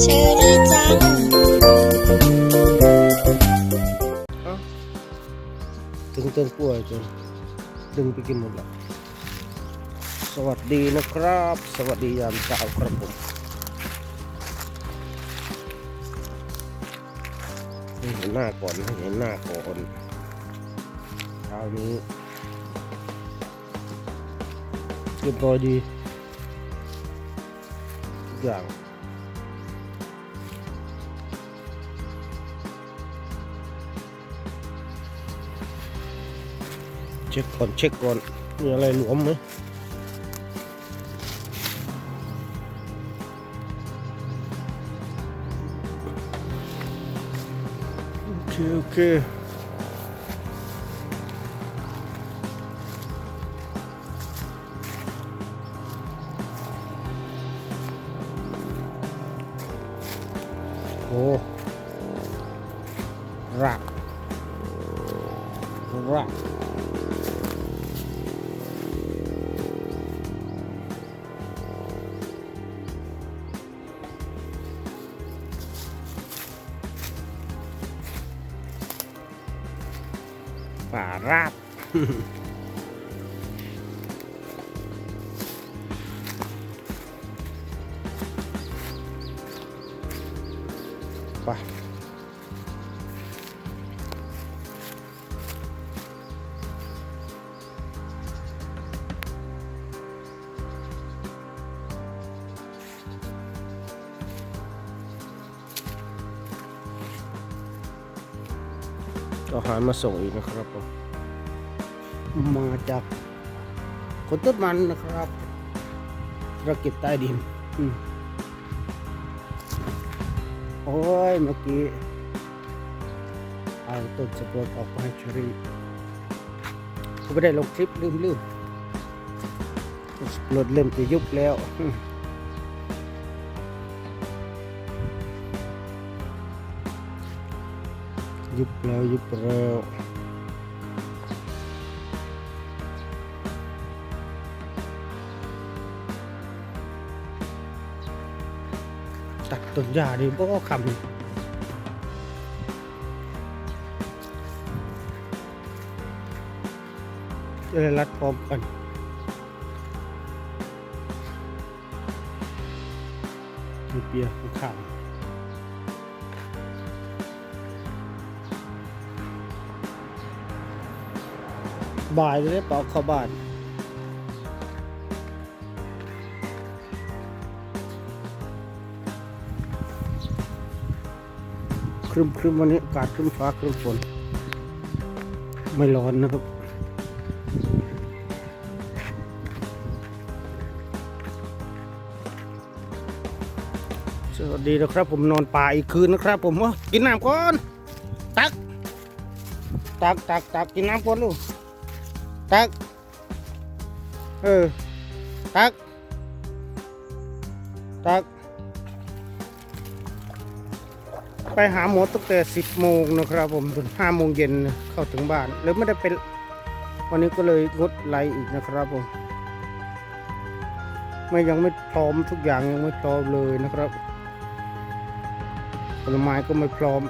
เชอรี่จัง ถึงต้นกล้วยจนดึงไปกินหมดแล้วสวัสดีนะครับ สวัสดียามเช้าครับผมให้เห็นหน้าก่อนให้เห็นหน้าก่อนเช้านี้เรียบร้อยดี อย่างเช็คก่อนเช็คก่อนมีอะไรหลวมไหมโอเคโอเค โอ้รักรั อาหารมาส่งอีกนะครับผมมาจากคนต้นมันนะครับเราเก็บใต้ดินอืมโอ้ยเมื่อกี้เอาต้นสปรดออกมาชรีก็ไม่ได้ลงคลิปลืมลืมรดเริ่มจะยุบแล้ว ยุบแล้วยุบแล้วตัดต้นหญ้าดิบ่คำจะได้รัดพร้อมกันมีเปียร์ข้าง บ่ายเลยได้เปล่าเข้าบ้านครึมครึมวันนี้อากาศครึมฟ้าครึมฝน ไม่ร้อนนะครับสวัสดีนะครับ ผมนอนป่าอีกคืนนะครับ ผมว่ากินน้ำก่อน ตัก ตักตักตักกินน้ำก่อนลูก ตัก เออ ตัก ตัก ไปหาหมอตั้งแต่10โมงนะครับผมจน5โมงเย็นเข้าถึงบ้านเลยไม่ได้เป็นวันนี้ก็เลยงดไลฟ์อีกนะครับผมไม่ยังไม่พร้อมทุกอย่างยังไม่พร้อมเลยนะครับผลไม้ก็ไม่พร้อม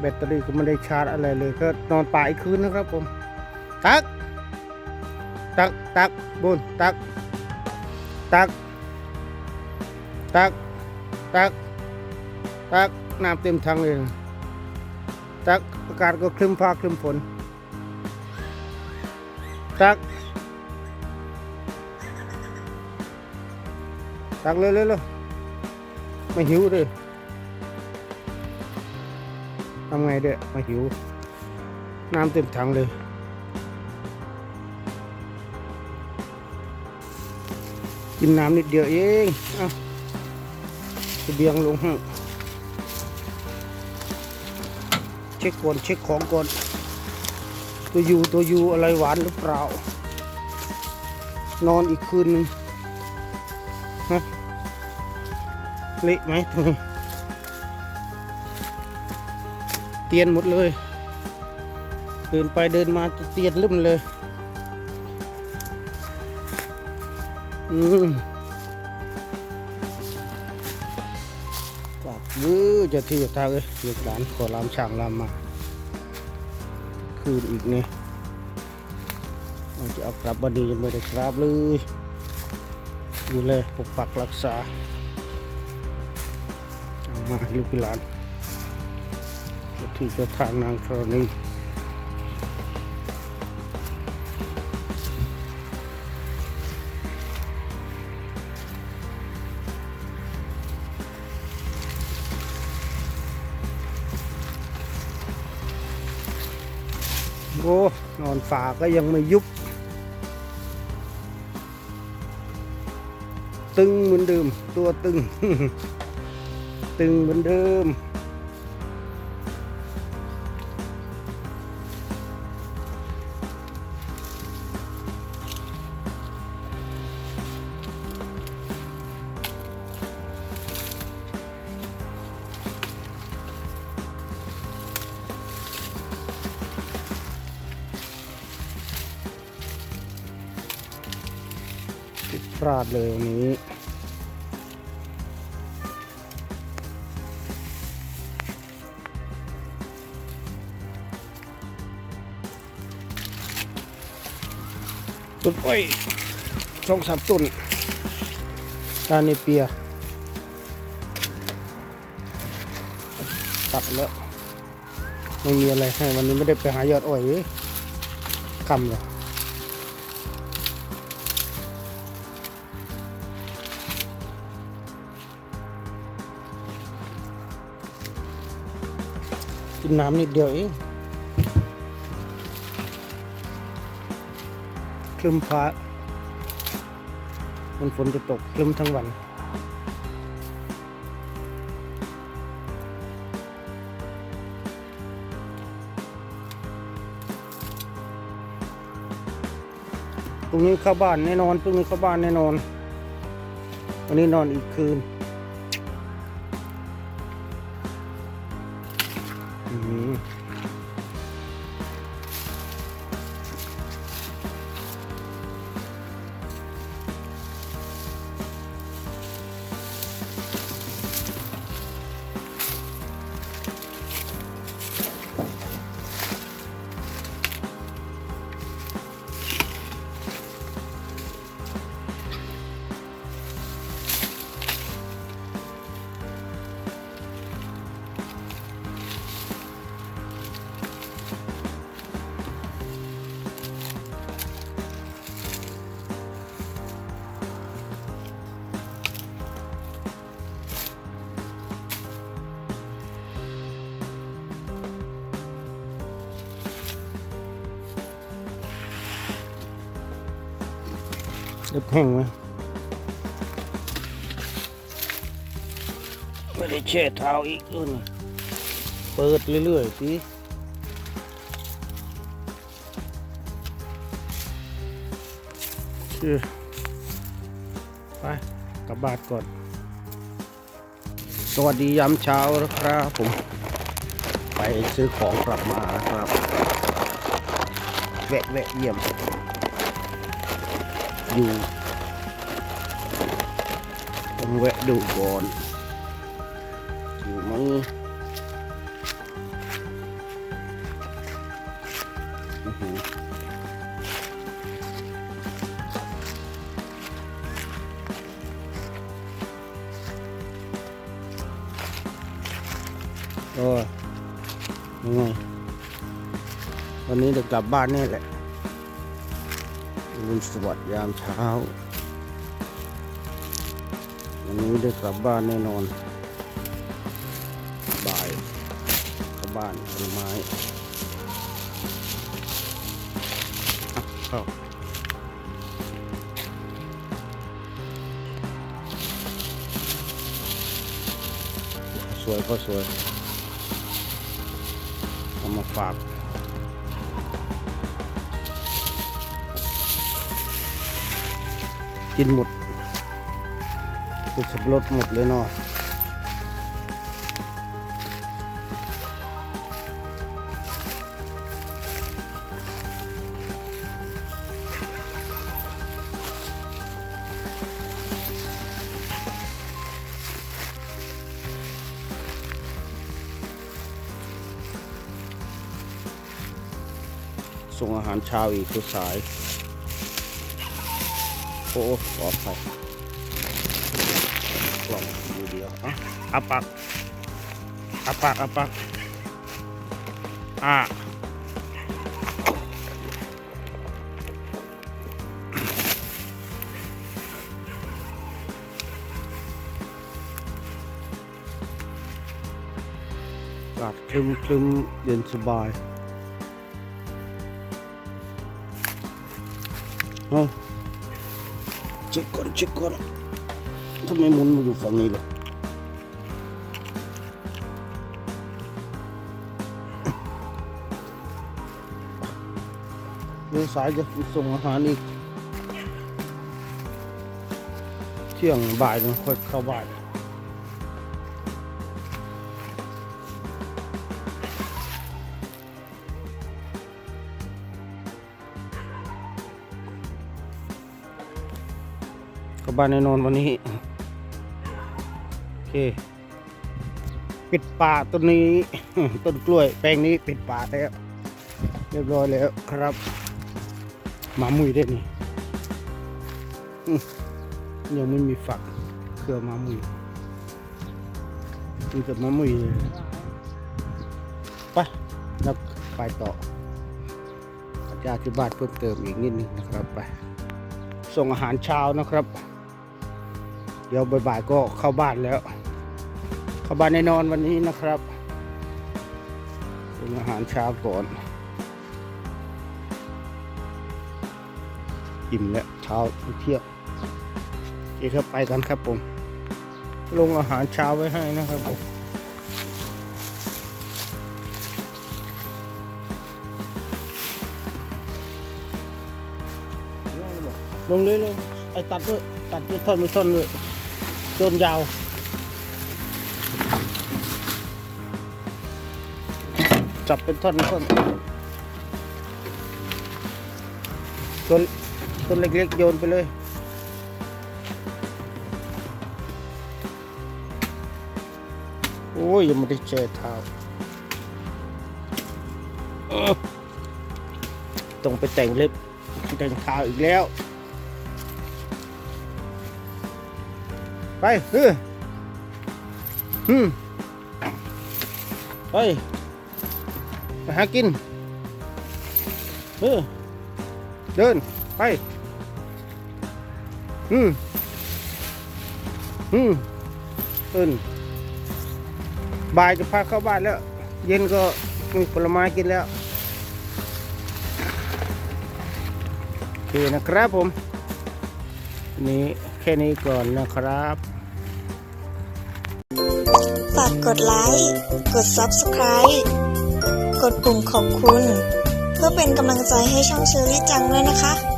แบตเตอรี่ก็ไม่ได้ชาร์จอะไรเลย ก็นอนป่าอีกคืนนะครับผม ตัก ตัก ตักบุญตัก ตัก ตัก ตัก ตัก น้ำเต็มถังเลย ตัก อากาศก็คลึ้มฟ้าคลึ้มฝน ตัก ตักเลยเลยเลยไม่หิวเลยทำไงเด้อม่หิว น้ำเต็มถังเลย กินน้ำนิดเดียวเองเอาจะเบียงลงให้เช็คก่อนเช็คของก่อน ตัวยูตัวยูอะไรหวานหรือเปล่า นอนอีกคืนนึงฮะเละไหมตัวนี้เตียนหมดเลย เดินไปเดินมาเตียนลืมเลย อืมฝากมือจะที่จะทางเลยลูกหลานขอลามช่างลามมา คืนอีกนี่เราจะเอากลับบันดียังไม่ได้กลับเลยดูแลปกปักรักษาเอามาลูกหลานจ้าที่เจ้าทางนางธรณี อนฝาก็ยังไม่ยุบ ตึงเหมือนเดิม ตัวตึง ตึงเหมือนเดิม ผิดพลาดเลยวันนี้ต้นอ้อยช่องสามต้นด้านนี้เปีย ตัดแล้ว ไม่มีอะไรให้วันนี้ไม่ได้ไปหายอดอ้อยเลยคำเลย กินน้ำนิดเดียวเองคลึมฟ้ามันฝนจะตกคลึมทั้งวัน ตรงนี้เข้าบ้านแน่นอนตรงนี้เข้าบ้านแน่นอน วันนี้นอนอีกคืน เล็บแห้งไหมไม่ได้แช่เท้าอีกเออนี่เปิดเรื่อยๆสิชื่อไปกลับบ้านก่อน สวัสดียามเช้านะครับผม ไปซื้อของกลับมาครับแวะแวะเยี่ยม อยู่ต้องแวะดูก่อนอยู่ไหมอื้อหือโอ้ยยังไงวันนี้จะกลับบ้านนี่แหละ นสวัสดยามเช้า วันนี้ได้กลับบ้านแน่นอน บ่ายกลับบ้านผลไม้เข้าสวยก็สวยเอามาฝาก กินหมดติดสับรดหมดเลยเนาะส่งอาหารเช้าอีกทุกสาย อ้ปลอดภัยกล่องดูเดียวอะอาปากอาปากอาปากอะอากาศคลึมคลึมเย็นสบายเอาเช็คก่อนเช็คก่อนทำไมหมุนมาอยู่ฝั่งนี้ล่ะเดี๋ยวสายจะส่งอาหารอีก เที่ยงบ่ายนึงค่อยเข้าบ่าย บ้านแน่นอนวันนี้ โอเค ปิดป่าต้นนี้ ต้นกล้วย แปลงนี้ปิดป่าแล้ว เรียบร้อยแล้วครับ มามุยได้นี่ยังไม่มีฝักเครือมามุยมีแต่มามุยเลยไปนับไปต่อจะอธิบายเพิ่มเติมอีกนิดนึงนะครับไปส่งอาหารเช้านะครับ เดี๋ยวบ่ายๆก็เข้าบ้านแล้ว เข้าบ้านแน่นอนวันนี้นะครับส่งอาหารเช้าก่อน อิ่มแล้วเช้าเที่ยงโอเคครับไปกันครับผม ลงอาหารเช้าไว้ให้นะครับผมลงเลยลยไอ้ตัดด้วยตัดด้วยท่อนไม่ท่อนเลย ต้นยาวจับเป็นท่อนเป็นท่อนต้นต้นเล็กๆโยนไปเลยโอ้ยยังไม่ได้แช่เท้าต้องไปแต่งเล็บแต่งเท้าอีกแล้ว ไปเฮ้ยฮึมไปไปหากินเออเดิน ไป อืมอืมเดินบ่ายจะพาเข้าบ้านแล้ว เย็นก็มีผลไม้กินแล้วโอเคนะครับผม นี้แค่นี้ก่อนนะครับ ฝากกดไลค์ กด Subscribe กดปุ่มขอบคุณ เพื่อเป็นกำลังใจให้ช่องเชอรี่จังด้วยนะคะ